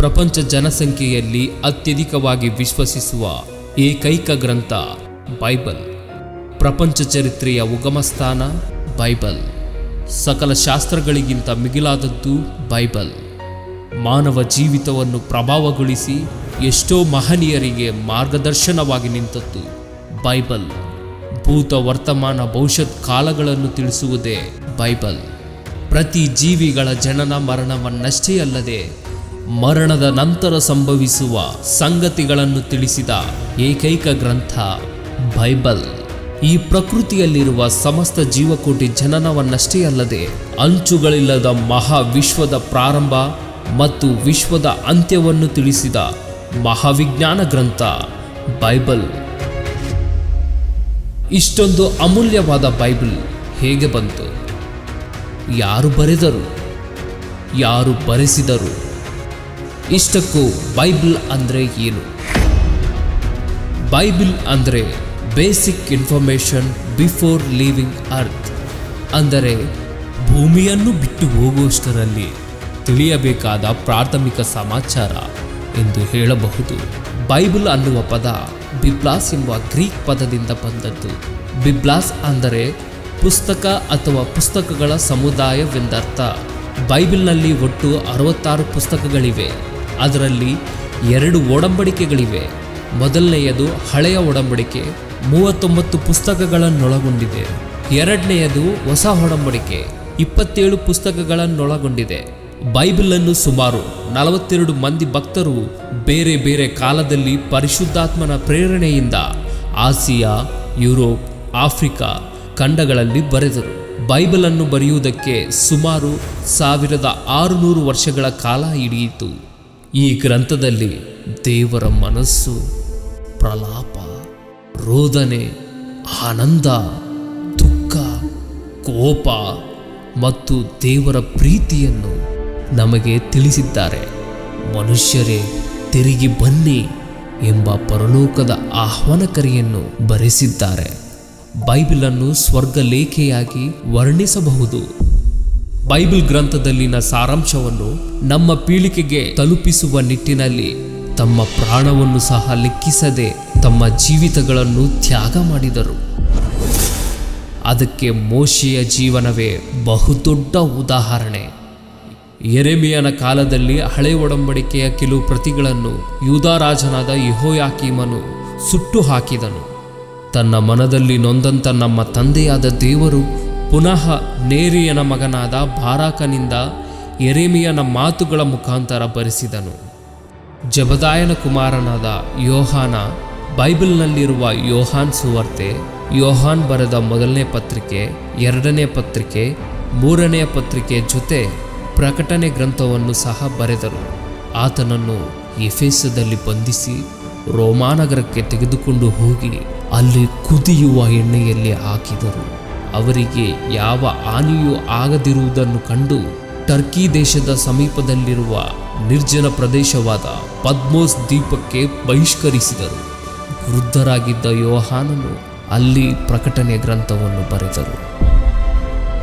ಪ್ರಪಂಚ ಜನಸಂಖ್ಯೆಯಲ್ಲಿ ಅತ್ಯಧಿಕವಾಗಿ ವಿಶ್ವಸಿಸುವ ಏಕೈಕ ಗ್ರಂಥ, ಬೈಬಲ್. ಪ್ರಪಂಚ ಚರಿತ್ರೆಯ ಉಗಮ ಸ್ಥಾನ, ಬೈಬಲ್. ಸಕಲ ಶಾಸ್ತ್ರಗಳಿಗಿಂತ ಮಿಗಿಲಾದದ್ದು ಬೈಬಲ್. ಮಾನವ ಜೀವಿತವನ್ನು ಪ್ರಭಾವಗೊಳಿಸಿ ಎಷ್ಟೋ ಮಹನೀಯರಿಗೆ ಮಾರ್ಗದರ್ಶನವಾಗಿ ನಿಂತದ್ದು ಬೈಬಲ್. ಭೂತ ವರ್ತಮಾನ ಭವಿಷ್ಯತ್ ಕಾಲಗಳನ್ನು ತಿಳಿಸುವುದೇ ಬೈಬಲ್. ಪ್ರತಿ ಜೀವಿಗಳ ಜನನ ಮರಣವನ್ನಷ್ಟೇ ಅಲ್ಲದೆ ಮರಣದ ನಂತರ ಸಂಭವಿಸುವ ಸಂಗತಿಗಳನ್ನು ತಿಳಿಸಿದ ಏಕೈಕ ಗ್ರಂಥ, ಬೈಬಲ್. ಈ ಪ್ರಕೃತಿಯಲ್ಲಿರುವ ಸಮಸ್ತ ಜೀವಕೋಟಿ ಜನನವನ್ನಷ್ಟೇ ಅಲ್ಲದೆ ಅಂಚುಗಳಿಲ್ಲದ ಮಹಾ ವಿಶ್ವದ ಪ್ರಾರಂಭ ಮತ್ತು ವಿಶ್ವದ ಅಂತ್ಯವನ್ನು ತಿಳಿಸಿದ ಮಹಾವಿಜ್ಞಾನ ಗ್ರಂಥ, ಬೈಬಲ್. ಇಷ್ಟೊಂದು ಅಮೂಲ್ಯವಾದ ಬೈಬಲ್ ಹೇಗೆ ಬಂತು? ಯಾರು ಬರೆದರು? ಯಾರು ಬರೆಸಿದರು? ಇಷ್ಟಕ್ಕೂ ಬೈಬಲ್ ಅಂದರೆ ಏನು? ಬೈಬಲ್ ಅಂದರೆ basic information before leaving earth. ಅಂದರೆ ಭೂಮಿಯನ್ನು ಬಿಟ್ಟು ಹೋಗುವಷ್ಟರಲ್ಲಿ ತಿಳಿಯಬೇಕಾದ ಪ್ರಾಥಮಿಕ ಸಮಾಚಾರ ಎಂದು ಹೇಳಬಹುದು. ಬೈಬಲ್ ಅನ್ನುವ ಪದ ಬಿಬ್ಲಾಸ್ ಎಂಬ ಗ್ರೀಕ್ ಪದದಿಂದ ಬಂದದ್ದು. ಬಿಬ್ಲಾಸ್ ಅಂದರೆ ಪುಸ್ತಕ ಅಥವಾ ಪುಸ್ತಕಗಳ ಸಮುದಾಯವೆಂದರ್ಥ. ಬೈಬಲ್ನಲ್ಲಿ ಒಟ್ಟು ಅರವತ್ತಾರು ಪುಸ್ತಕಗಳಿವೆ. ಅದರಲ್ಲಿ ಎರಡು ಒಡಂಬಡಿಕೆಗಳಿವೆ. ಮೊದಲನೆಯದು ಹಳೆಯ ಒಡಂಬಡಿಕೆ, ಮೂವತ್ತೊಂಬತ್ತು ಪುಸ್ತಕಗಳನ್ನೊಳಗೊಂಡಿದೆ. ಎರಡನೆಯದು ಹೊಸ ಒಡಂಬಡಿಕೆ, ಇಪ್ಪತ್ತೇಳು ಪುಸ್ತಕಗಳನ್ನೊಳಗೊಂಡಿದೆ. ಬೈಬಲನ್ನು ಸುಮಾರು ನಲವತ್ತೆರಡು ಮಂದಿ ಭಕ್ತರು ಬೇರೆ ಬೇರೆ ಕಾಲದಲ್ಲಿ ಪರಿಶುದ್ಧಾತ್ಮನ ಪ್ರೇರಣೆಯಿಂದ ಆಸಿಯಾ, ಯುರೋಪ್, ಆಫ್ರಿಕಾ ಖಂಡಗಳಲ್ಲಿ ಬರೆದರು. ಬೈಬಲನ್ನು ಬರೆಯುವುದಕ್ಕೆ ಸುಮಾರು ಸಾವಿರದ ಆರುನೂರು ವರ್ಷಗಳ ಕಾಲ ಹಿಡಿಯಿತು. ಈ ಗ್ರಂಥದಲ್ಲಿ ದೇವರ ಮನಸ್ಸು, ಪ್ರಲಾಪ, ರೋದನೆ, ಆನಂದ, ದುಃಖ, ಕೋಪ ಮತ್ತು ದೇವರ ಪ್ರೀತಿಯನ್ನು ನಮಗೆ ತಿಳಿಸಿದ್ದಾರೆ. ಮನುಷ್ಯರೇ, ತಿರುಗಿ ಬನ್ನಿ ಎಂಬ ಪರಲೋಕದ ಆಹ್ವಾನಕರಿಯನ್ನು ಬರೆಸಿದ್ದಾರೆ. ಬೈಬಲನ್ನು ಸ್ವರ್ಗಲೇಖೆಯಾಗಿ ವರ್ಣಿಸಬಹುದು. ಬೈಬಲ್ ಗ್ರಂಥದಲ್ಲಿನ ಸಾರಾಂಶವನ್ನು ನಮ್ಮ ಪೀಳಿಗೆಗೆ ತಲುಪಿಸುವ ನಿಟ್ಟಿನಲ್ಲಿ ತಮ್ಮ ಪ್ರಾಣವನ್ನು ಸಹ ಲೆಕ್ಕಿಸದೆ ತಮ್ಮ ಜೀವಿತಗಳನ್ನು ತ್ಯಾಗ ಮಾಡಿದರು. ಅದಕ್ಕೆ ಮೋಶಿಯ ಜೀವನವೇ ಬಹುದೊಡ್ಡ ಉದಾಹರಣೆ. ಎರೆಮಿಯನ ಕಾಲದಲ್ಲಿ ಹಳೆ ಒಡಂಬಡಿಕೆಯ ಕೆಲವು ಪ್ರತಿಗಳನ್ನು ಯೂದಾರಾಜನಾದ ಯಹೋಯಾಕೀಮನು ಸುಟ್ಟು ಹಾಕಿದನು. ತನ್ನ ಮನದಲ್ಲಿ ನೊಂದಂತ ನಮ್ಮ ತಂದೆಯಾದ ದೇವರು ಪುನಃ ನೇರಿಯನ ಮಗನಾದ ಬಾರಾಕನಿಂದ ಎರೆಮಿಯನ ಮಾತುಗಳ ಮುಖಾಂತರ ಬರೆಸಿದನು. ಜಬದಾಯನ ಕುಮಾರನಾದ ಯೋಹಾನ ಬೈಬಲ್ನಲ್ಲಿರುವ ಯೋಹಾನ್ ಸುವಾರ್ತೆ, ಯೋಹಾನ್ ಬರೆದ ಮೊದಲನೇ ಪತ್ರಿಕೆ, ಎರಡನೇ ಪತ್ರಿಕೆ ಮೂರನೆಯ ಪತ್ರಿಕೆ ಜೊತೆ ಪ್ರಕಟಣೆ ಗ್ರಂಥವನ್ನು ಸಹ ಬರೆದರು. ಆತನನ್ನು ಎಫೆಸದಲ್ಲಿ ಬಂಧಿಸಿ ರೋಮಾನಗರಕ್ಕೆ ತೆಗೆದುಕೊಂಡು ಹೋಗಿ ಅಲ್ಲಿ ಕುದಿಯುವ ಎಣ್ಣೆಯಲ್ಲಿ ಹಾಕಿದರು. ಅವರಿಗೆ ಯಾವ ಹಾನಿಯೂ ಆಗದಿರುವುದನ್ನು ಕಂಡು ಟರ್ಕಿ ದೇಶದ ಸಮೀಪದಲ್ಲಿರುವ ನಿರ್ಜನ ಪ್ರದೇಶವಾದ ಪದ್ಮೋಸ್ ದ್ವೀಪಕ್ಕೆ ಬಹಿಷ್ಕರಿಸಿದರು. ವೃದ್ಧರಾಗಿದ್ದ ಯೋಹಾನನು ಅಲ್ಲಿ ಪ್ರಕಟಣೆ ಗ್ರಂಥವನ್ನು ಬರೆದರು.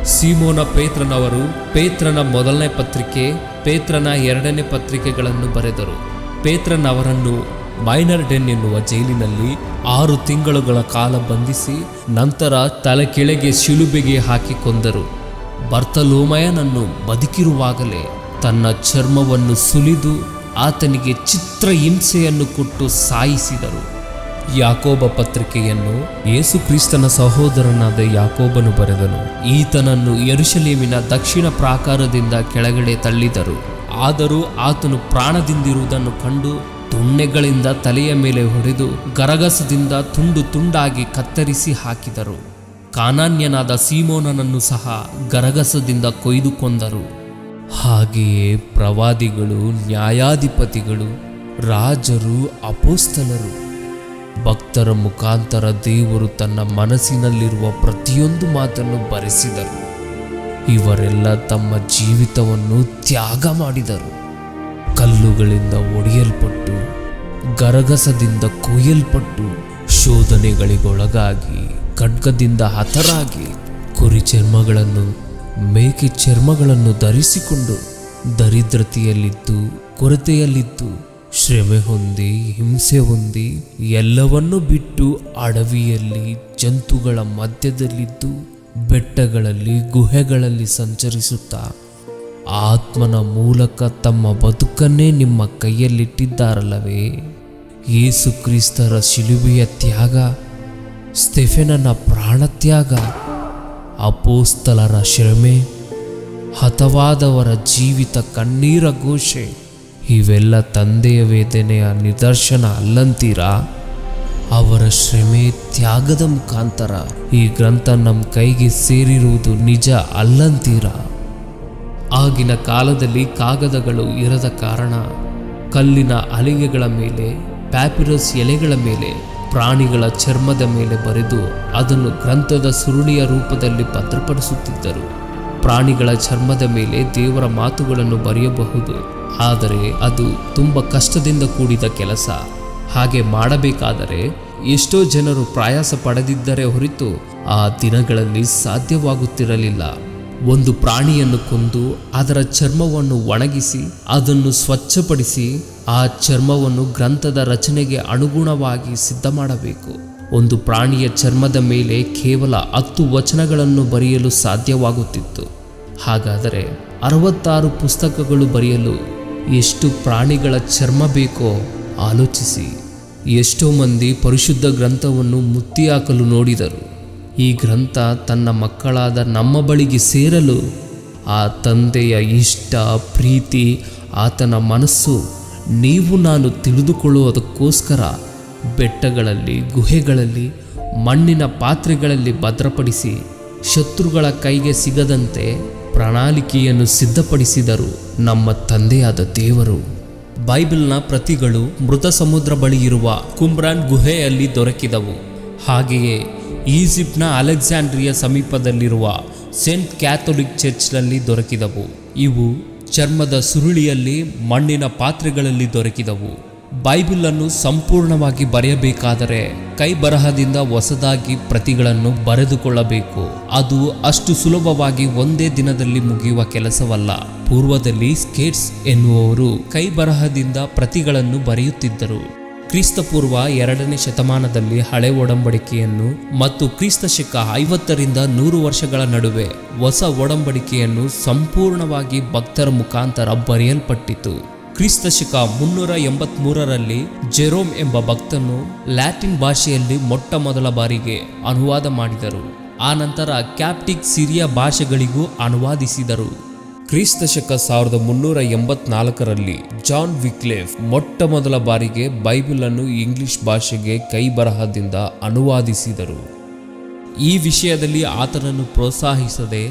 ಸೀಮೋನ ಪೇತ್ರನವರು ಪೇತ್ರನ ಮೊದಲನೇ ಪತ್ರಿಕೆ, ಪೇತ್ರನ ಎರಡನೇ ಪತ್ರಿಕೆಗಳನ್ನು ಬರೆದರು. ಪೇತ್ರನವರನ್ನು ಮೈನರ್ ಡೆನ್ ಎನ್ನುವ ಜೈಲಿನಲ್ಲಿ ಆರು ತಿಂಗಳುಗಳ ಕಾಲ ಬಂಧಿಸಿ ನಂತರ ತಲೆ ಕೆಳಗೆ ಶಿಲುಬೆಗೆ ಹಾಕಿ ಕೊಂದರು ಬರ್ತಲೋಮಯನನ್ನು ಬದುಕಿರುವಾಗಲೇ ತನ್ನ ಚರ್ಮವನ್ನು ಸುಲಿದು ಆತನಿಗೆ ಚಿತ್ರ ಹಿಂಸೆಯನ್ನು ಕೊಟ್ಟು ಸಾಯಿಸಿದರು. ಯಾಕೋಬ ಪತ್ರಿಕೆಯನ್ನು ಯೇಸು ಕ್ರಿಸ್ತನ ಸಹೋದರನಾದ ಯಾಕೋಬನು ಬರೆದನು. ಈತನನ್ನು ಯರುಷಲೇಮಿನ ದಕ್ಷಿಣ ಪ್ರಾಕಾರದಿಂದ ಕೆಳಗಡೆ ತಳ್ಳಿದರು. ಆದರೂ ಆತನು ಪ್ರಾಣದಿಂದಿರುವುದನ್ನು ಕಂಡು ತುಣ್ಣೆಗಳಿಂದ ತಲೆಯ ಮೇಲೆ ಹೊಡೆದು ಗರಗಸದಿಂದ ತುಂಡು ತುಂಡಾಗಿ ಕತ್ತರಿಸಿ ಹಾಕಿದರು. ಕಾನಾನ್ಯನಾದ ಸೀಮೋನನನ್ನು ಸಹ ಗರಗಸದಿಂದ ಕೊಯ್ದು ಕೊಂದರು. ಹಾಗೆಯೇ ಪ್ರವಾದಿಗಳು, ನ್ಯಾಯಾಧಿಪತಿಗಳು, ರಾಜರು, ಅಪೋಸ್ತಲರು, ಭಕ್ತರ ಮುಖಾಂತರ ದೇವರು ತನ್ನ ಮನಸ್ಸಿನಲ್ಲಿರುವ ಪ್ರತಿಯೊಂದು ಮಾತನ್ನು ಬರೆಸಿದರು. ಇವರೆಲ್ಲ ತಮ್ಮ ಜೀವಿತವನ್ನು ತ್ಯಾಗ ಮಾಡಿದರು. ಕಲ್ಲುಗಳಿಂದ ಒಡೆಯಲ್ಪಟ್ಟು, ಗರಗಸದಿಂದ ಕೊಯ್ಯಲ್ಪಟ್ಟು ಶೋಧನೆಗಳಿಗೊಳಗಾಗಿ ಖಡ್ಗದಿಂದ ಹತರಾಗಿ ಕುರಿ ಚರ್ಮಗಳನ್ನು ಮೇಕೆ ಚರ್ಮಗಳನ್ನು ಧರಿಸಿಕೊಂಡು ದರಿದ್ರತೆಯಲ್ಲಿದ್ದು, ಕೊರತೆಯಲ್ಲಿದ್ದು, ಶ್ರಮೆ ಹೊಂದಿ, ಹಿಂಸೆ ಹೊಂದಿ ಎಲ್ಲವನ್ನೂ ಬಿಟ್ಟು ಅಡವಿಯಲ್ಲಿ, ಜಂತುಗಳ ಮಧ್ಯದಲ್ಲಿದ್ದು ಬೆಟ್ಟಗಳಲ್ಲಿ, ಗುಹೆಗಳಲ್ಲಿ ಸಂಚರಿಸುತ್ತಾ ಆತ್ಮನ ಮೂಲಕ ತಮ್ಮ ಬದುಕನ್ನೇ ನಿಮ್ಮ ಕೈಯಲ್ಲಿಟ್ಟಿದ್ದಾರಲ್ಲವೇ? ಯೇಸು ಕ್ರಿಸ್ತರ ಶಿಲುಬೆಯ ತ್ಯಾಗ ಸ್ಟೆಫೆನನ ಪ್ರಾಣತ್ಯಾಗ, ಅಪೋಸ್ತಲರ ಶ್ರಮೆ, ಹತವಾದವರ ಜೀವಿತ ಕಣ್ಣೀರ ಘೋಷೆ, ಇವೆಲ್ಲ ತಂದೆಯ ವೇದನೆಯ ನಿದರ್ಶನ ಅಲ್ಲಂತೀರಾ? ಅವರ ಶ್ರಮೆ ತ್ಯಾಗದ ಮುಖಾಂತರ ಈ ಗ್ರಂಥ ನಮ್ಮ ಕೈಗೆ ಸೇರಿರುವುದು ನಿಜ ಅಲ್ಲಂತೀರಾ? ಆಗಿನ ಕಾಲದಲ್ಲಿ ಕಾಗದಗಳು ಇರದ ಕಾರಣ ಕಲ್ಲಿನ ಅಲಿಗೆಗಳ ಮೇಲೆ, ಪ್ಯಾಪಿರಸ್ ಎಲೆಗಳ ಮೇಲೆ, ಪ್ರಾಣಿಗಳ ಚರ್ಮದ ಮೇಲೆ ಬರೆದು ಅದನ್ನು ಗ್ರಂಥದ ಸುರುಳಿಯ ರೂಪದಲ್ಲಿ ಭದ್ರಪಡಿಸುತ್ತಿದ್ದರು. ಪ್ರಾಣಿಗಳ ಚರ್ಮದ ಮೇಲೆ ದೇವರ ಮಾತುಗಳನ್ನು ಬರೆಯಬಹುದು, ಆದರೆ ಅದು ತುಂಬ ಕಷ್ಟದಿಂದ ಕೂಡಿದ ಕೆಲಸ. ಹಾಗೆ ಮಾಡಬೇಕಾದರೆ ಎಷ್ಟೋ ಜನರು ಪ್ರಯಾಸ ಪಡೆದಿದ್ದರೆ ಹೊರತು ಆ ದಿನಗಳಲ್ಲಿ ಸಾಧ್ಯವಾಗುತ್ತಿರಲಿಲ್ಲ. ಒಂದು ಪ್ರಾಣಿಯನ್ನು ಕೊಂದು ಅದರ ಚರ್ಮವನ್ನು ಒಣಗಿಸಿ ಅದನ್ನು ಸ್ವಚ್ಛಪಡಿಸಿ ಆ ಚರ್ಮವನ್ನು ಗ್ರಂಥದ ರಚನೆಗೆ ಅನುಗುಣವಾಗಿ ಸಿದ್ಧ ಮಾಡಬೇಕು ಒಂದು ಪ್ರಾಣಿಯ ಚರ್ಮದ ಮೇಲೆ ಕೇವಲ ಹತ್ತು ವಚನಗಳನ್ನು ಬರೆಯಲು ಸಾಧ್ಯವಾಗುತ್ತಿತ್ತು. ಹಾಗಾದರೆ ಅರವತ್ತಾರು ಪುಸ್ತಕಗಳು ಬರೆಯಲು ಎಷ್ಟು ಪ್ರಾಣಿಗಳ ಚರ್ಮ ಬೇಕೋ ಆಲೋಚಿಸಿ. ಎಷ್ಟೋ ಮಂದಿ ಪರಿಶುದ್ಧ ಗ್ರಂಥವನ್ನು ಮುತ್ತಿ ಹಾಕಲು ನೋಡಿದರು. ಈ ಗ್ರಂಥ ತನ್ನ ಮಕ್ಕಳಾದ ನಮ್ಮ ಬಳಿಗೆ ಸೇರಲು ಆ ತಂದೆಯ ಇಷ್ಟ, ಪ್ರೀತಿ, ಆತನ ಮನಸ್ಸು ನೀವು ನಾನು ತಿಳಿದುಕೊಳ್ಳುವುದಕ್ಕೋಸ್ಕರ ಬೆಟ್ಟಗಳಲ್ಲಿ, ಗುಹೆಗಳಲ್ಲಿ, ಮಣ್ಣಿನ ಪಾತ್ರೆಗಳಲ್ಲಿ ಭದ್ರಪಡಿಸಿ ಶತ್ರುಗಳ ಕೈಗೆ ಸಿಗದಂತೆ ಪ್ರಣಾಳಿಕೆಯನ್ನು ಸಿದ್ಧಪಡಿಸಿದರು ನಮ್ಮ ತಂದೆಯಾದ ದೇವರು. ಬೈಬಲ್ನ ಪ್ರತಿಗಳು ಮೃತ ಸಮುದ್ರ ಬಳಿ ಇರುವ ಕುಮ್ರಾನ್ ಗುಹೆಯಲ್ಲಿ ದೊರಕಿದವು. ಹಾಗೆಯೇ ಈಜಿಪ್ಟ್ನ ಅಲೆಕ್ಸಾಂಡ್ರಿಯ ಸಮೀಪದಲ್ಲಿರುವ ಸೇಂಟ್ ಕ್ಯಾಥೋಲಿಕ್ ಚರ್ಚ್ನಲ್ಲಿ ದೊರಕಿದವು. ಇವು ಚರ್ಮದ ಸುರುಳಿಯಲ್ಲಿ ಮಣ್ಣಿನ ಪಾತ್ರೆಗಳಲ್ಲಿ ದೊರಕಿದವು. ಬೈಬಲನ್ನು ಸಂಪೂರ್ಣವಾಗಿ ಬರೆಯಬೇಕಾದರೆ ಕೈ ಬರಹದಿಂದ ಹೊಸದಾಗಿ ಪ್ರತಿಗಳನ್ನು ಬರೆದುಕೊಳ್ಳಬೇಕು. ಅದು ಅಷ್ಟು ಸುಲಭವಾಗಿ ಒಂದೇ ದಿನದಲ್ಲಿ ಮುಗಿಯುವ ಕೆಲಸವಲ್ಲ. ಪೂರ್ವದಲ್ಲಿ ಸ್ಕೇಟ್ಸ್ ಎನ್ನುವವರು ಕೈ ಬರಹದಿಂದ ಪ್ರತಿಗಳನ್ನು ಬರೆಯುತ್ತಿದ್ದರು. ಕ್ರಿಸ್ತಪೂರ್ವ ಎರಡನೇ ಶತಮಾನದಲ್ಲಿ ಹಳೆ ಒಡಂಬಡಿಕೆಯನ್ನು ಮತ್ತು ಕ್ರಿಸ್ತ ಶಕ ಐವತ್ತರಿಂದ ನೂರು ವರ್ಷಗಳ ನಡುವೆ ಹೊಸ ಒಡಂಬಡಿಕೆಯನ್ನು ಸಂಪೂರ್ಣವಾಗಿ ಭಕ್ತರ ಮುಖಾಂತರ ಬರೆಯಲ್ಪಟ್ಟಿತು. ಕ್ರಿಸ್ತ ಶಕ ಮುನ್ನೂರ ಎಂಬತ್ಮೂರರಲ್ಲಿ ಜೆರೋಮ್ ಎಂಬ ಭಕ್ತನು ಲ್ಯಾಟಿನ್ ಭಾಷೆಯಲ್ಲಿ ಮೊಟ್ಟ ಮೊದಲ ಬಾರಿಗೆ ಅನುವಾದ ಮಾಡಿದರು. ಆನಂತರ ಕ್ಯಾಪ್ಟಿಕ್ ಸಿರಿಯಾ ಭಾಷೆಗಳಿಗೂ ಅನುವಾದಿಸಿದರು. ಕ್ರಿಸ್ತ ಶಕ ಸಾವಿರದ ಮುನ್ನೂರ ಎಂಬತ್ನಾಲ್ಕರಲ್ಲಿ ಜಾನ್ ವಿಕ್ಲೇಫ್ ಮೊಟ್ಟ ಮೊದಲ ಬಾರಿಗೆ ಬೈಬಲ್ ಅನ್ನು ಇಂಗ್ಲಿಷ್ ಭಾಷೆಗೆ ಕೈ ಬರಹದಿಂದ ಅನುವಾದಿಸಿದರು. ಈ ವಿಷಯದಲ್ಲಿ ಆತನನ್ನು ಪ್ರೋತ್ಸಾಹಿಸದೆ,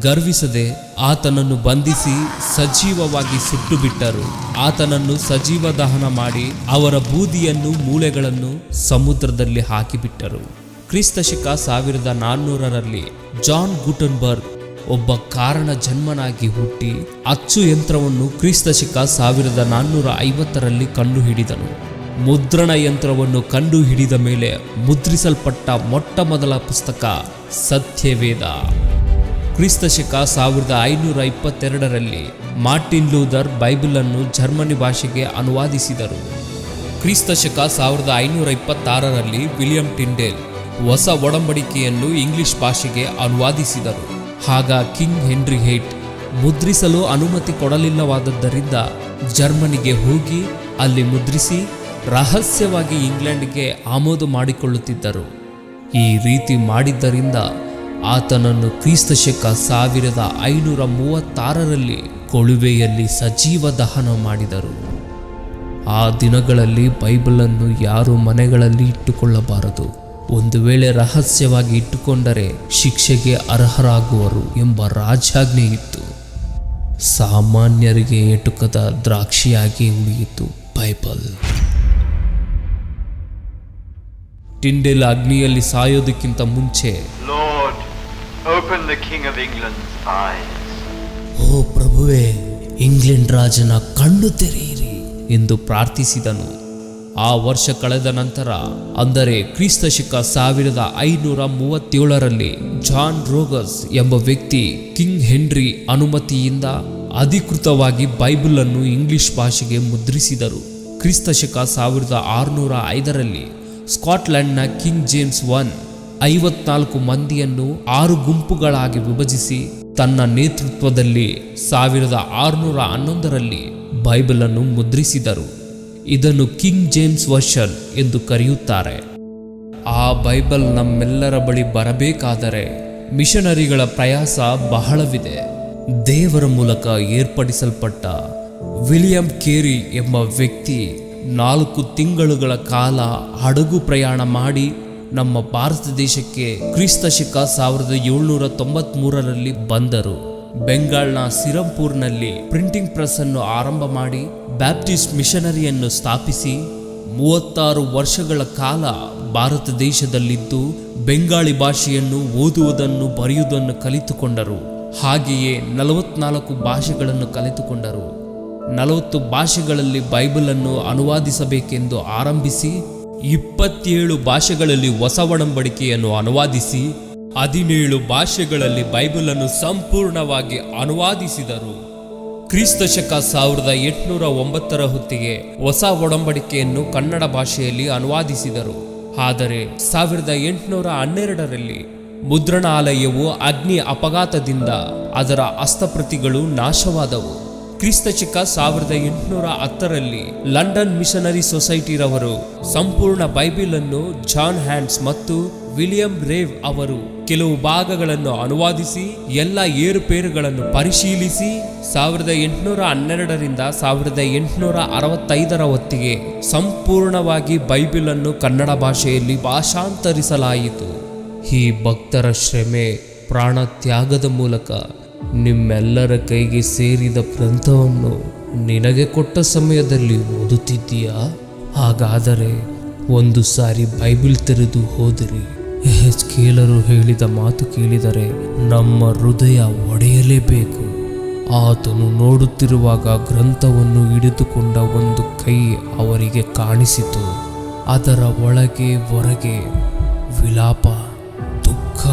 ಗರ್ವಿಸದೆ ಆತನನ್ನು ಬಂಧಿಸಿ ಸಜೀವವಾಗಿ ಸುಟ್ಟು ಬಿಟ್ಟರು ಆತನನ್ನು ಸಜೀವ ದಹನ ಮಾಡಿ ಅವರ ಬೂದಿಯನ್ನು ಮೂಳೆಗಳನ್ನು ಸಮುದ್ರದಲ್ಲಿ ಹಾಕಿಬಿಟ್ಟರು. ಕ್ರಿಸ್ತ ಶಕ ಸಾವಿರದ ನಾನ್ನೂರರಲ್ಲಿ ಜಾನ್ ಗುಟನ್ಬರ್ಗ್ ಒಬ್ಬ ಕಾರಣ ಜನ್ಮನಾಗಿ ಹುಟ್ಟಿ ಅಚ್ಚು ಯಂತ್ರವನ್ನು ಕ್ರಿಸ್ತ ಶಿಖ ಸಾವಿರದ ನಾನ್ನೂರ ಐವತ್ತರಲ್ಲಿ ಕಂಡುಹಿಡಿದನು ಮುದ್ರಣ ಯಂತ್ರವನ್ನು ಕಂಡುಹಿಡಿದ ಮೇಲೆ ಮುದ್ರಿಸಲ್ಪಟ್ಟ ಮೊಟ್ಟ ಮೊದಲ ಪುಸ್ತಕ ಸತ್ಯವೇದ. ಕ್ರಿಸ್ತ ಶಕ ಸಾವಿರದ ಐನೂರ ಇಪ್ಪತ್ತೆರಡರಲ್ಲಿ ಮಾರ್ಟಿನ್ ಲೂದರ್ ಬೈಬಲ್ ಅನ್ನು ಜರ್ಮನಿ ಭಾಷೆಗೆ ಅನುವಾದಿಸಿದರು. ಕ್ರಿಸ್ತ ಶಕ ಸಾವಿರದ ಐನೂರ ಇಪ್ಪತ್ತಾರರಲ್ಲಿ ವಿಲಿಯಂ ಟಿಂಡೇಲ್ ಹೊಸ ಒಡಂಬಡಿಕೆಯನ್ನು ಇಂಗ್ಲಿಷ್ ಭಾಷೆಗೆ ಅನುವಾದಿಸಿದರು. ಆಗ ಕಿಂಗ್ ಹೆನ್ರಿ ಹೇಟ್ ಮುದ್ರಿಸಲು ಅನುಮತಿ ಕೊಡಲಿಲ್ಲವಾದದ್ದರಿಂದ ಜರ್ಮನಿಗೆ ಹೋಗಿ ಅಲ್ಲಿ ಮುದ್ರಿಸಿ ರಹಸ್ಯವಾಗಿ ಇಂಗ್ಲೆಂಡ್ಗೆ ಆಮೋದು ಮಾಡಿಕೊಳ್ಳುತ್ತಿದ್ದರು. ಈ ರೀತಿ ಮಾಡಿದ್ದರಿಂದ ಆತನನ್ನು ಕ್ರಿಸ್ತ ಶಕ ಸಾವಿರದ ಐನೂರ ಮೂವತ್ತಾರರಲ್ಲಿ ಕೊಳುವೆಯಲ್ಲಿ ಸಜೀವ ದಹನ ಮಾಡಿದರು. ಆ ದಿನಗಳಲ್ಲಿ ಬೈಬಲನ್ನು ಯಾರು ಮನೆಗಳಲ್ಲಿ ಇಟ್ಟುಕೊಳ್ಳಬಾರದು. ಒಂದು ವೇಳೆ ರಹಸ್ಯವಾಗಿ ಇಟ್ಟುಕೊಂಡರೆ ಶಿಕ್ಷೆಗೆ ಅರ್ಹರಾಗುವರು ಎಂಬ ರಾಜಾಜ್ಞೆ ಇತ್ತು. ಸಾಮಾನ್ಯರಿಗೆ ಎಟುಕದ ದ್ರಾಕ್ಷಿಯಾಗಿ ಉಳಿಯಿತು ಬೈಬಲ್. ಟಿಂಡೆಲ್ ಅಗ್ನಿಯಲ್ಲಿ ಸಾಯೋದಕ್ಕಿಂತ ಮುಂಚೆ. ಓ ಪ್ರಭುವೇ ಇಂಗ್ಲೆಂಡ್ ರಾಜನ ಕಣ್ಣು ತೆರೆಯಿರಿ ಎಂದು ಪ್ರಾರ್ಥಿಸಿದನು. ಆ ವರ್ಷ ಕಳೆದ ನಂತರ, ಅಂದರೆ ಕ್ರಿಸ್ತ ಶಕ ಸಾವಿರದ ಐನೂರ ಮೂವತ್ತೇಳರಲ್ಲಿ ಜಾನ್ ರೋಗಸ್ ಎಂಬ ವ್ಯಕ್ತಿ ಕಿಂಗ್ ಹೆನ್ರಿ ಅನುಮತಿಯಿಂದ ಅಧಿಕೃತವಾಗಿ ಬೈಬಲ್ ಅನ್ನು ಇಂಗ್ಲಿಷ್ ಭಾಷೆಗೆ ಮುದ್ರಿಸಿದರು. ಕ್ರಿಸ್ತ ಶಕ ಸಾವಿರದ ಆರುನೂರ ಐದರಲ್ಲಿ ಸ್ಕಾಟ್ಲೆಂಡ್ನ ಕಿಂಗ್ ಜೇಮ್ಸ್ ಒನ್ ಐವತ್ನಾಲ್ಕು ಮಂದಿಯನ್ನು ಆರು ಗುಂಪುಗಳಾಗಿ ವಿಭಜಿಸಿ ತನ್ನ ನೇತೃತ್ವದಲ್ಲಿ ಸಾವಿರದ ಆರುನೂರ ಹನ್ನೊಂದರಲ್ಲಿ ಬೈಬಲನ್ನು ಮುದ್ರಿಸಿದರು. ಇದನ್ನು ಕಿಂಗ್ ಜೇಮ್ಸ್ ವರ್ಷನ್ ಎಂದು ಕರೆಯುತ್ತಾರೆ. ಆ ಬೈಬಲ್ ನಮ್ಮೆಲ್ಲರ ಬಳಿ ಬರಬೇಕಾದರೆ ಮಿಷನರಿಗಳ ಪ್ರಯಾಸ ಬಹಳವಿದೆ. ದೇವರ ಮೂಲಕ ಏರ್ಪಡಿಸಲ್ಪಟ್ಟ ವಿಲಿಯಂ ಕೇರಿ ಎಂಬ ವ್ಯಕ್ತಿ ನಾಲ್ಕು ತಿಂಗಳುಗಳ ಕಾಲ ಹಡಗು ಪ್ರಯಾಣ ಮಾಡಿ ನಮ್ಮ ಭಾರತ ದೇಶಕ್ಕೆ ಕ್ರಿಸ್ತ ಶಕ ಸಾವಿರದ ಏಳ್ನೂರ ತೊಂಬತ್ಮೂರರಲ್ಲಿ ಬಂದರು. ಬೆಂಗಾಲ್ನ ಸಿರಂಪುರ್ನಲ್ಲಿ ಪ್ರಿಂಟಿಂಗ್ ಪ್ರೆಸ್ ಅನ್ನು ಆರಂಭ ಮಾಡಿ ಬ್ಯಾಪ್ಟಿಸ್ಟ್ ಮಿಷನರಿಯನ್ನು ಸ್ಥಾಪಿಸಿ ಮೂವತ್ತಾರು ವರ್ಷಗಳ ಕಾಲ ಭಾರತ ದೇಶದಲ್ಲಿದ್ದು ಬೆಂಗಾಳಿ ಭಾಷೆಯನ್ನು ಓದುವುದನ್ನು ಬರೆಯುವುದನ್ನು ಕಲಿತುಕೊಂಡರು. ಹಾಗೆಯೇ ನಲವತ್ನಾಲ್ಕು ಭಾಷೆಗಳನ್ನು ಕಲಿತುಕೊಂಡರು. ನಲವತ್ತು ಭಾಷೆಗಳಲ್ಲಿ ಬೈಬಲನ್ನು ಅನುವಾದಿಸಬೇಕೆಂದು ಆರಂಭಿಸಿ ಇಪ್ಪತ್ತೇಳು ಭಾಷೆಗಳಲ್ಲಿ ಹೊಸ ಒಡಂಬಡಿಕೆಯನ್ನು ಅನುವಾದಿಸಿ ಹದಿನೇಳು ಭಾಷೆಗಳಲ್ಲಿ ಬೈಬಲ್ ಅನ್ನು ಸಂಪೂರ್ಣವಾಗಿ ಅನುವಾದಿಸಿದರು. ಕ್ರಿಸ್ತ ಶಕ ಸಾವಿರದ ಎಂಟುನೂರ ಒಂಬತ್ತರ ಹೊತ್ತಿಗೆ ಹೊಸ ಒಡಂಬಡಿಕೆಯನ್ನು ಕನ್ನಡ ಭಾಷೆಯಲ್ಲಿ ಅನುವಾದಿಸಿದರು. ಆದರೆ ಸಾವಿರದ ಎಂಟುನೂರ ಹನ್ನೆರಡರಲ್ಲಿ ಮುದ್ರಣಾಲಯವು ಅಗ್ನಿ ಅಪಘಾತದಿಂದ ಅದರ ಹಸ್ತಪ್ರತಿಗಳು ನಾಶವಾದವು. ಕ್ರಿಸ್ತ ಶಕ ಸಾವಿರದ ಎಂಟುನೂರ ಹತ್ತರಲ್ಲಿ ಲಂಡನ್ ಮಿಷನರಿ ಸೊಸೈಟಿರವರು ಸಂಪೂರ್ಣ ಬೈಬಿಲ್ ಅನ್ನು ಜಾನ್ ಹ್ಯಾಂಡ್ಸ್ ಮತ್ತು ವಿಲಿಯಂ ರೇವ್ ಅವರು ಕೆಲವು ಭಾಗಗಳನ್ನು ಅನುವಾದಿಸಿ, ಎಲ್ಲ ಏರುಪೇರುಗಳನ್ನು ಪರಿಶೀಲಿಸಿ, ಸಾವಿರದ ಎಂಟುನೂರ ಹನ್ನೆರಡರಿಂದ ಸಾವಿರದ ಎಂಟುನೂರ ಅರವತ್ತೈದರ ಹೊತ್ತಿಗೆ ಸಂಪೂರ್ಣವಾಗಿ ಬೈಬಿಲನ್ನು ಕನ್ನಡ ಭಾಷೆಯಲ್ಲಿ ಭಾಷಾಂತರಿಸಲಾಯಿತು. ಈ ಭಕ್ತರ ಶ್ರಮೆ ಪ್ರಾಣ ತ್ಯಾಗದ ಮೂಲಕ ನಿಮ್ಮೆಲ್ಲರ ಕೈಗೆ ಸೇರಿದ ಗ್ರಂಥವನ್ನು ನಿನಗೆ ಕೊಟ್ಟ ಸಮಯದಲ್ಲಿ ಓದುತ್ತಿದ್ದೀಯಾ? ಹಾಗಾದರೆ ಒಂದು ಸಾರಿ ಬೈಬಿಲ್ ತೆರೆದು ಹೋದಿರಿ. ಕೇಳರು ಹೇಳಿದ ಮಾತು ಕೇಳಿದರೆ ನಮ್ಮ ಹೃದಯ ಒಡೆಯಲೇಬೇಕು. ಆತನು ನೋಡುತ್ತಿರುವಾಗ ಗ್ರಂಥವನ್ನು ಹಿಡಿದುಕೊಂಡ ಒಂದು ಕೈ ಅವರಿಗೆ ಕಾಣಿಸಿತು. ಅದರ ಒಳಗೆ ಹೊರಗೆ ವಿಲಾಪ, ದುಃಖ,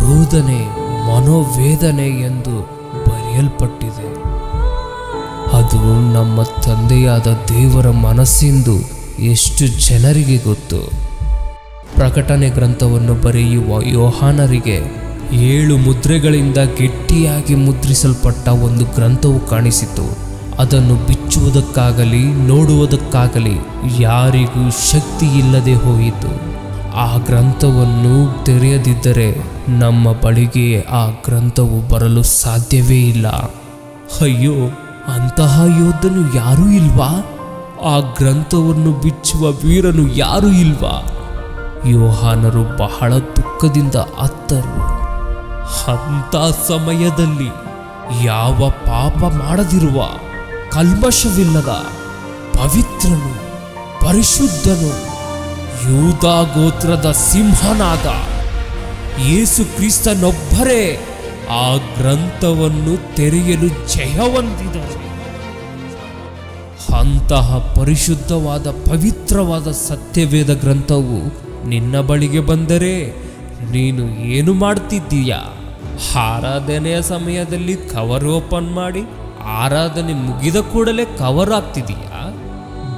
ರೋದನೆ, ಮನೋವೇದನೆ ಎಂದು ಬರೆಯಲ್ಪಟ್ಟಿದೆ. ಅದು ನಮ್ಮ ತಂದೆಯಾದ ದೇವರ ಮನಸ್ಸಿಂದು ಎಷ್ಟು ಜನರಿಗೆ ಗೊತ್ತು? ಪ್ರಕಟಣೆ ಗ್ರಂಥವನ್ನು ಬರೆಯುವ ಯೋಹಾನರಿಗೆ ಏಳು ಮುದ್ರೆಗಳಿಂದ ಗಟ್ಟಿಯಾಗಿ ಮುದ್ರಿಸಲ್ಪಟ್ಟ ಒಂದು ಗ್ರಂಥವು ಕಾಣಿಸಿತು. ಅದನ್ನು ಬಿಚ್ಚುವುದಕ್ಕಾಗಲಿ, ನೋಡುವುದಕ್ಕಾಗಲಿ ಯಾರಿಗೂ ಶಕ್ತಿ ಇಲ್ಲದೆ ಹೋಯಿತು. ಆ ಗ್ರಂಥವನ್ನು ತೆರೆಯದಿದ್ದರೆ ನಮ್ಮ ಬಳಿಗೆ ಆ ಗ್ರಂಥವು ಬರಲು ಸಾಧ್ಯವೇ ಇಲ್ಲ. ಅಯ್ಯೋ, ಅಂತಹ ಯೋಧನು ಯಾರೂ ಇಲ್ವಾ? ಆ ಗ್ರಂಥವನ್ನು ಬಿಚ್ಚುವ ವೀರನು ಯಾರೂ ಇಲ್ವಾ? ಯೋಹಾನರು ಬಹಳ ದುಃಖದಿಂದ ಅತ್ತರು. ಅಂಥ ಸಮಯದಲ್ಲಿ ಯಾವ ಪಾಪ ಮಾಡದಿರುವ ಕಲ್ಮಶವಿಲ್ಲದ ಪವಿತ್ರನು, ಪರಿಶುದ್ಧನು, ಯೂದಾ ಗೋತ್ರದ ಸಿಂಹನಾದ ಯೇಸು ಕ್ರಿಸ್ತನೊಬ್ಬರೇ ಆ ಗ್ರಂಥವನ್ನು ತೆರೆಯಲು ಜಯವೊಂದಿದರು ಅಂತಹ ಪರಿಶುದ್ಧವಾದ ಪವಿತ್ರವಾದ ಸತ್ಯವೇದ ಗ್ರಂಥವು ನಿನ್ನ ಬಳಿಗೆ ಬಂದರೆ ನೀನು ಏನು ಮಾಡ್ತಿದ್ದೀಯಾ? ಆರಾಧನೆಯ ಸಮಯದಲ್ಲಿ ಕವರ್ ಓಪನ್ ಮಾಡಿ ಆರಾಧನೆ ಮುಗಿದ ಕೂಡಲೇ ಕವರ್ ಆಗ್ತಿದೀಯಾ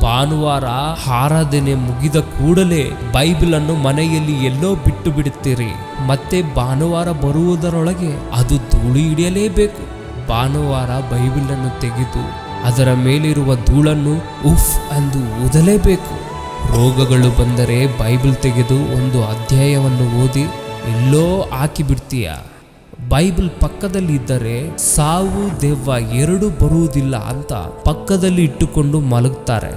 ಭಾನುವಾರ ಆರಾಧನೆ ಮುಗಿದ ಕೂಡಲೇ ಬೈಬಲ್ ಅನ್ನು ಮನೆಯಲ್ಲಿ ಎಲ್ಲೋ ಬಿಟ್ಟು ಬಿಡುತ್ತೀರಿ. ಮತ್ತೆ ಭಾನುವಾರ ಬರುವುದರೊಳಗೆ ಅದು ಧೂಳು ಹಿಡಿಯಲೇಬೇಕು. ಭಾನುವಾರ ಬೈಬಲ್ ಅನ್ನು ತೆಗೆದು ಅದರ ಮೇಲಿರುವ ಧೂಳನ್ನು ಉಫ್ ಎಂದು ಊದಲೇಬೇಕು. ರೋಗಗಳು ಬಂದರೆ ಬೈಬಲ್ ತೆಗೆದು ಒಂದು ಅಧ್ಯಾಯವನ್ನು ಓದಿ, ಎಲ್ಲೋ ಹಾಕಿಬಿಡ್ತೀಯ? ಬೈಬಲ್ ಪಕ್ಕದಲ್ಲಿ ಇದ್ದರೆ ಸಾವು ದೆವ್ವ ಎರಡೂ ಬರುವುದಿಲ್ಲ ಅಂತ ಪಕ್ಕದಲ್ಲಿ ಇಟ್ಟುಕೊಂಡು ಮಲಗ್ತಾರೆ.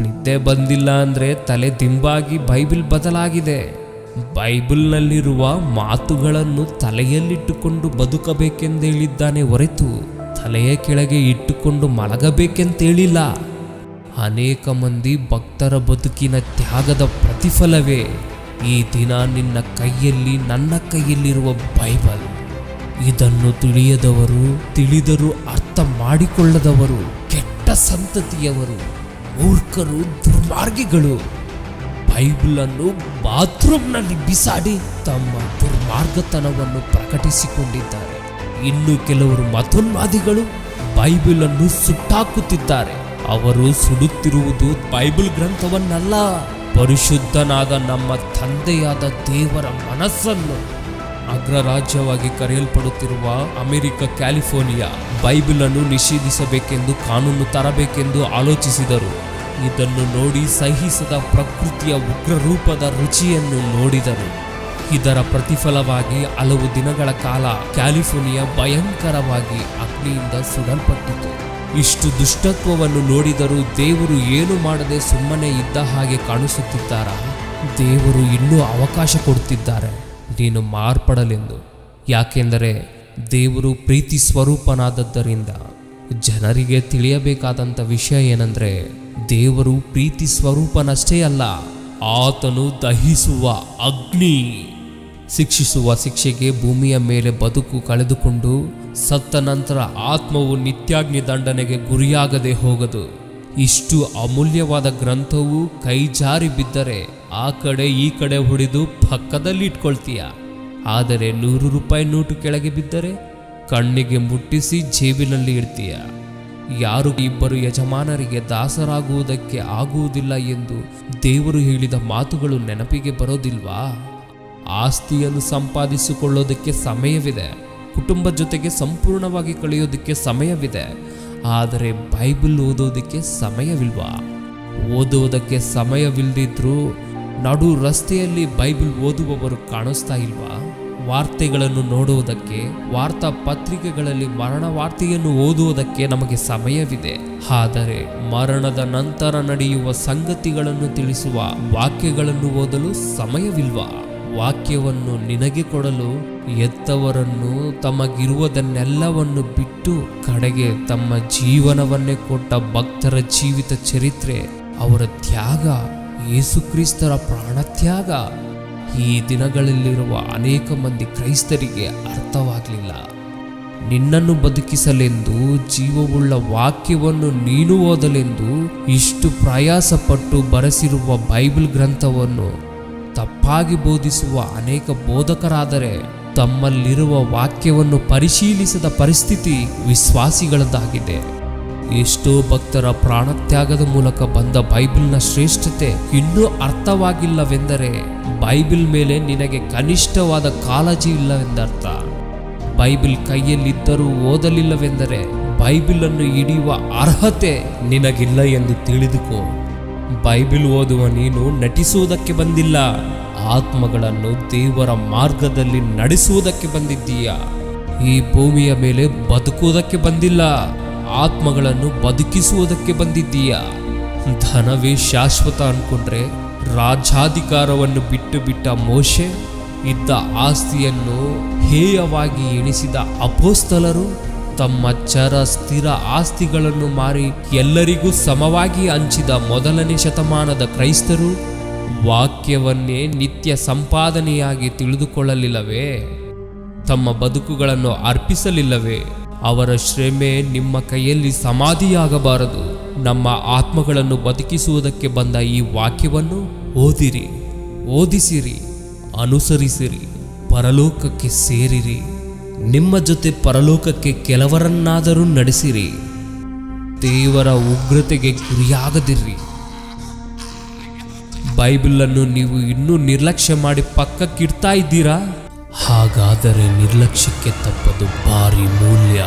ನಿದ್ದೆ ಬಂದಿಲ್ಲ ಅಂದ್ರೆ ತಲೆ ದಿಂಬಾಗಿ ಬೈಬಲ್ ಬದಲಾಗಿದೆ. ಬೈಬಲ್ನಲ್ಲಿರುವ ಮಾತುಗಳನ್ನು ತಲೆಯಲ್ಲಿಟ್ಟುಕೊಂಡು ಬದುಕಬೇಕೆಂದೇಳಿದ್ದಾನೆ ಹೊರತು ತಲೆಯ ಕೆಳಗೆ ಇಟ್ಟುಕೊಂಡು ಮಲಗಬೇಕೆಂತೇಳಿಲ್ಲ. ಅನೇಕ ಮಂದಿ ಭಕ್ತರ ಬದುಕಿನ ತ್ಯಾಗದ ಪ್ರತಿಫಲವೇ ಈ ದಿನ ನಿನ್ನ ಕೈಯಲ್ಲಿ, ನನ್ನ ಕೈಯಲ್ಲಿರುವ ಬೈಬಲ್. ಇದನ್ನು ತಿಳಿಯದವರು, ತಿಳಿದರೂ ಅರ್ಥ ಮಾಡಿಕೊಳ್ಳದವರು, ಕೆಟ್ಟ ಸಂತತಿಯವರು, ಮೂರ್ಖರು, ದುರ್ಮಾರ್ಗಿಗಳು. ಬೈಬಲನ್ನು ಬಾತ್ರೂಮ್ನಲ್ಲಿ ಬಿಸಾಡಿ ತಮ್ಮ ದುರ್ಮಾರ್ಗತನವನ್ನು ಪ್ರಕಟಿಸಿಕೊಂಡಿದ್ದಾರೆ. ಇನ್ನು ಕೆಲವರು ಮತೋನ್ವಾದಿಗಳು ಬೈಬಲನ್ನು ಸುಟ್ಟಾಕುತ್ತಿದ್ದಾರೆ. ಅವರು ಸುಡುತ್ತಿರುವುದು ಬೈಬಲ್ ಗ್ರಂಥವನ್ನಲ್ಲ, ಪರಿಶುದ್ಧನಾದ ನಮ್ಮ ತಂದೆಯಾದ ದೇವರ ಮನಸ್ಸನ್ನು. ಅಗ್ರರಾಜ್ಯವಾಗಿ ಕರೆಯಲ್ಪಡುತ್ತಿರುವ ಅಮೆರಿಕ, ಕ್ಯಾಲಿಫೋರ್ನಿಯಾ ಬೈಬಲನ್ನು ನಿಷೇಧಿಸಬೇಕೆಂದು, ಕಾನೂನು ತರಬೇಕೆಂದು ಆಲೋಚಿಸಿದರು. ಇದನ್ನು ನೋಡಿ ಸಹಿಸದ ಪ್ರಕೃತಿಯ ಉಗ್ರರೂಪದ ರುಚಿಯನ್ನು ನೋಡಿದರು. ಇದರ ಪ್ರತಿಫಲವಾಗಿ ಹಲವು ದಿನಗಳ ಕಾಲ ಕ್ಯಾಲಿಫೋರ್ನಿಯಾ ಭಯಂಕರವಾಗಿ ಅಗ್ನಿಯಿಂದ ಸುಡಲ್ಪಟ್ಟಿತು. ಇಷ್ಟು ದುಷ್ಟತ್ವವನ್ನು ನೋಡಿದರೂ ದೇವರು ಏನು ಮಾಡದೆ ಸುಮ್ಮನೆ ಇದ್ದ ಹಾಗೆ ಕಾಣಿಸುತ್ತಿದ್ದಾರಾ? ದೇವರು ಇನ್ನೂ ಅವಕಾಶ ಕೊಡುತ್ತಿದ್ದಾರೆ ನೀನು ಮಾರ್ಪಡಲೆಂದು. ಯಾಕೆಂದರೆ ದೇವರು ಪ್ರೀತಿ ಸ್ವರೂಪನಾದದ್ದರಿಂದ. ಜನರಿಗೆ ತಿಳಿಯಬೇಕಾದಂಥ ವಿಷಯ ಏನಂದರೆ, ದೇವರು ಪ್ರೀತಿ ಸ್ವರೂಪನಷ್ಟೇ ಅಲ್ಲ, ಆತನು ದಹಿಸುವ ಅಗ್ನಿ. ಶಿಕ್ಷಿಸುವ ಶಿಕ್ಷೆಗೆ ಭೂಮಿಯ ಮೇಲೆ ಬದುಕು ಕಳೆದುಕೊಂಡು ಸತ್ತ ನಂತರ ಆತ್ಮವು ನಿತ್ಯಾಗ್ನಿ ದಂಡನೆಗೆ ಗುರಿಯಾಗದೆ ಹೋಗದು. ಇಷ್ಟು ಅಮೂಲ್ಯವಾದ ಗ್ರಂಥವು ಕೈಜಾರಿ ಬಿದ್ದರೆ ಆ ಕಡೆ ಈ ಕಡೆ ಹೊಡೆದು ಪಕ್ಕದಲ್ಲಿ ಇಟ್ಕೊಳ್ತೀಯ ಆದರೆ ನೂರು ರೂಪಾಯಿ ನೋಟು ಕೆಳಗೆ ಬಿದ್ದರೆ ಕಣ್ಣಿಗೆ ಮುಟ್ಟಿಸಿ ಜೇಬಿನಲ್ಲಿ ಇಡ್ತೀಯ? ಯಾರು ಇಬ್ಬರು ಯಜಮಾನರಿಗೆ ದಾಸರಾಗುವುದಕ್ಕೆ ಆಗುವುದಿಲ್ಲ ಎಂದು ದೇವರು ಹೇಳಿದ ಮಾತುಗಳು ನೆನಪಿಗೆ ಬರೋದಿಲ್ವಾ? ಆಸ್ತಿಯನ್ನು ಸಂಪಾದಿಸಿಕೊಳ್ಳೋದಕ್ಕೆ ಸಮಯವಿದೆ. ಕುಟುಂಬ ಜೊತೆಗೆ ಸಂಪೂರ್ಣವಾಗಿ ಕಳೆಯೋದಕ್ಕೆ ಸಮಯವಿದೆ. ಆದರೆ ಬೈಬಲ್ ಓದೋದಕ್ಕೆ ಸಮಯವಿಲ್ವಾ? ಓದುವುದಕ್ಕೆ ಸಮಯವಿಲ್ಲದಿದ್ರೂ ನಡು ರಸ್ತೆಯಲ್ಲಿ ಬೈಬಲ್ ಓದುವವರು ಕಾಣಿಸ್ತಾ ಇಲ್ವಾ? ವಾರ್ತೆಗಳನ್ನು ನೋಡುವುದಕ್ಕೆ, ವಾರ್ತಾ ಪತ್ರಿಕೆಗಳಲ್ಲಿ ಮರಣ ವಾರ್ತೆಯನ್ನು ಓದುವುದಕ್ಕೆ ನಮಗೆ ಸಮಯವಿದೆ. ಆದರೆ ಮರಣದ ನಂತರ ನಡೆಯುವ ಸಂಗತಿಗಳನ್ನು ತಿಳಿಸುವ ವಾಕ್ಯಗಳನ್ನು ಓದಲು ಸಮಯವಿಲ್ವಾ? ವಾಕ್ಯವನ್ನು ನಿನಗೆ ಕೊಡಲು ಎತ್ತವರನ್ನು ತಮಗಿರುವುದನ್ನೆಲ್ಲವನ್ನು ಬಿಟ್ಟು ಕಡೆಗೆ ತಮ್ಮ ಜೀವನವನ್ನೇ ಕೊಟ್ಟ ಭಕ್ತರ ಜೀವಿತ ಚರಿತ್ರೆ, ಅವರ ತ್ಯಾಗ, ಯೇಸುಕ್ರಿಸ್ತರ ಪ್ರಾಣತ್ಯಾಗ ಈ ದಿನಗಳಲ್ಲಿರುವ ಅನೇಕ ಮಂದಿ ಕ್ರೈಸ್ತರಿಗೆ ಅರ್ಥವಾಗಲಿಲ್ಲ. ನಿನ್ನನ್ನು ಬದುಕಿಸಲೆಂದು, ಜೀವವುಳ್ಳ ವಾಕ್ಯವನ್ನು ನೀನು ಓದಲೆಂದು ಇಷ್ಟು ಪ್ರಯಾಸಪಟ್ಟು ಬರೆಸಿರುವ ಬೈಬಲ್ ಗ್ರಂಥವನ್ನು ತಪ್ಪಾಗಿ ಬೋಧಿಸುವ ಅನೇಕ ಬೋಧಕರಾದರೆ ತಮ್ಮಲ್ಲಿರುವ ವಾಕ್ಯವನ್ನು ಪರಿಶೀಲಿಸದ ಪರಿಸ್ಥಿತಿ ವಿಶ್ವಾಸಿಗಳದ್ದಾಗಿದೆ. ಎಷ್ಟೋ ಭಕ್ತರ ಪ್ರಾಣತ್ಯಾಗದ ಮೂಲಕ ಬಂದ ಬೈಬಲ್ನ ಶ್ರೇಷ್ಠತೆ ಇನ್ನೂ ಅರ್ಥವಾಗಿಲ್ಲವೆಂದರೆ ಬೈಬಲ್ ಮೇಲೆ ನಿನಗೆ ಕನಿಷ್ಠವಾದ ಕಾಳಜಿ ಇಲ್ಲವೆಂದರ್ಥ. ಬೈಬಲ್ ಕೈಯಲ್ಲಿದ್ದರೂ ಓದಲಿಲ್ಲವೆಂದರೆ ಬೈಬಿಲನ್ನು ಹಿಡಿಯುವ ಅರ್ಹತೆ ನಿನಗಿಲ್ಲ ಎಂದು ತಿಳಿದುಕೋ. ಬೈಬಲ್ ಓದುವ ನೀನು ನಟಿಸುವುದಕ್ಕೆ ಬಂದಿಲ್ಲ. ಆತ್ಮಗಳನ್ನು ದೇವರ ಮಾರ್ಗದಲ್ಲಿ ನಡೆಸುವುದಕ್ಕೆ ಬಂದಿದ್ದೀಯ. ಈ ಭೂಮಿಯ ಮೇಲೆ ಬದುಕುವುದಕ್ಕೆ ಬಂದಿಲ್ಲ. ಆತ್ಮಗಳನ್ನು ಬದುಕಿಸುವುದಕ್ಕೆ ಬಂದಿದ್ದೀಯ. ಧನವೇ ಶಾಶ್ವತ ಅನ್ಕೊಂಡ್ರೆ ರಾಜಾಧಿಕಾರವನ್ನು ಬಿಟ್ಟು ಬಿಟ್ಟ ಮೋಶೆ ಇದ್ದ ಆಸ್ತಿಯನ್ನು ಹೇಯವಾಗಿ ಎಣಿಸಿದ ಅಪೋಸ್ತಲರು ತಮ್ಮ ಚರ ಸ್ಥಿರ ಆಸ್ತಿಗಳನ್ನು ಮಾರಿ ಎಲ್ಲರಿಗೂ ಸಮವಾಗಿ ಹಂಚಿದ ಮೊದಲನೇ ಶತಮಾನದ ಕ್ರೈಸ್ತರು ವಾಕ್ಯವನ್ನೇ ನಿತ್ಯ ಸಂಪಾದನೆಯಾಗಿ ತಿಳಿದುಕೊಳ್ಳಲಿಲ್ಲವೇ? ತಮ್ಮ ಬದುಕುಗಳನ್ನು ಅರ್ಪಿಸಲಿಲ್ಲವೇ? ಅವರ ಶ್ರಮೆ ನಿಮ್ಮ ಕೈಯಲ್ಲಿ ಸಮಾಧಿಯಾಗಬಾರದು. ನಮ್ಮ ಆತ್ಮಗಳನ್ನು ಬದುಕಿಸುವುದಕ್ಕೆ ಬಂದ ಈ ವಾಕ್ಯವನ್ನು ಓದಿರಿ, ಓದಿಸಿರಿ, ಅನುಸರಿಸಿರಿ, ಪರಲೋಕಕ್ಕೆ ಸೇರಿರಿ. ನಿಮ್ಮ ಜೊತೆ ಪರಲೋಕಕ್ಕೆ ಕೆಲವರನ್ನಾದರೂ ನಡೆಸಿರಿ. ದೇವರ ಉಗ್ರತೆಗೆ ಗುರಿಯಾಗದಿರ್ರಿ ಬೈಬಲನ್ನು ನೀವು ಇನ್ನೂ ನಿರ್ಲಕ್ಷ್ಯ ಮಾಡಿ ಪಕ್ಕಕ್ಕಿಡ್ತಾ ಇದ್ದೀರಾ? ಹಾಗಾದರೆ ನಿರ್ಲಕ್ಷ್ಯಕ್ಕೆ ತಪ್ಪದು ಭಾರಿ ಮೂಲ್ಯ.